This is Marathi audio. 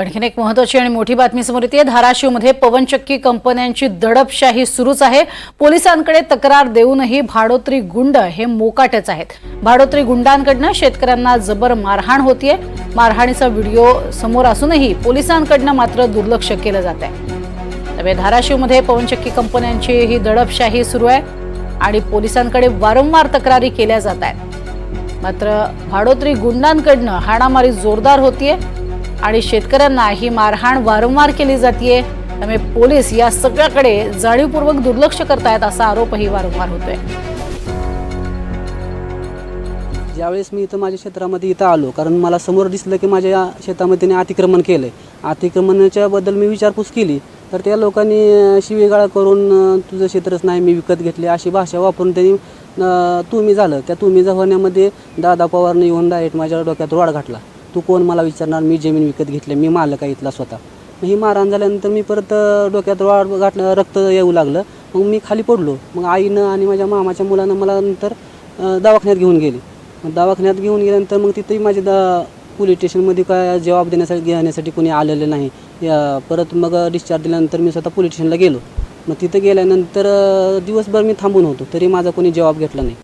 आणखीन एक महत्वाची आणि मोठी बातमी समोर येते. धाराशिवमध्ये पवनचक्की कंपन्यांची दडपशाही सुरूच आहे. पोलिसांकडे तक्रार देऊनही भाडोत्री गुंड हे मोकाटेच आहेत. भाडोत्री गुंडांकडनं शेतकऱ्यांना जबर मारहाण होतीये. मारहाणीचा व्हिडिओ समोर असूनही पोलिसांकडनं मात्र दुर्लक्ष केलं जात आहे त्यामुळे धाराशिवमध्ये पवनचक्की कंपन्यांची ही दडपशाही सुरू आहे आणि पोलिसांकडे वारंवार तक्रारी केल्या जात आहेत. मात्र भाडोत्री गुंडांकडनं हाणामारी जोरदार होतीये. आणि शेतकऱ्यांना ही मारहाण वारंवार केली जाते त्यामुळे पोलीस या सगळ्याकडे जाणीवपूर्वक दुर्लक्ष करतायत असा आरोपही वारंवार होतोय. ज्यावेळेस मी इथं माझ्या क्षेत्रामध्ये इथं आलो कारण मला समोर दिसलं की माझ्या शेतामध्ये त्याने अतिक्रमण केलं आहे अतिक्रमणाच्या बद्दल मी विचारपूस केली तर त्या लोकांनी शिवेगाळा करून तुझं क्षेत्रच नाही मी विकत घेतले अशी भाषा वापरून त्यांनी तुम्ही झालं. त्या तुम्ही जवळण्यामध्ये दादा पवारने येऊन डायरेक्ट माझ्या डोक्यात रोड घातला. तू कोण मला विचारणार? मी जमीन विकत घेतली मी मालक आहे इथला स्वतः. मग ही मारहाण झाल्यानंतर मी परत डोक्यात वाढ गाठलं रक्त येऊ लागलं. मग मी खाली पडलो. मग आईनं आणि माझ्या मामाच्या मुलानं मला नंतर दवाखान्यात घेऊन गेली. मग दवाखान्यात घेऊन गेल्यानंतर मग तिथेही माझे द पोलीस स्टेशनमध्ये काय जबाब देण्यासाठी घेण्यासाठी कोणी आलेलं नाही. या परत मग डिस्चार्ज दिल्यानंतर मी स्वतः पोलीस स्टेशनला गेलो. मग तिथं गेल्यानंतर दिवसभर मी थांबून होतो. तरी माझा कोणी जबाब घेतला नाही.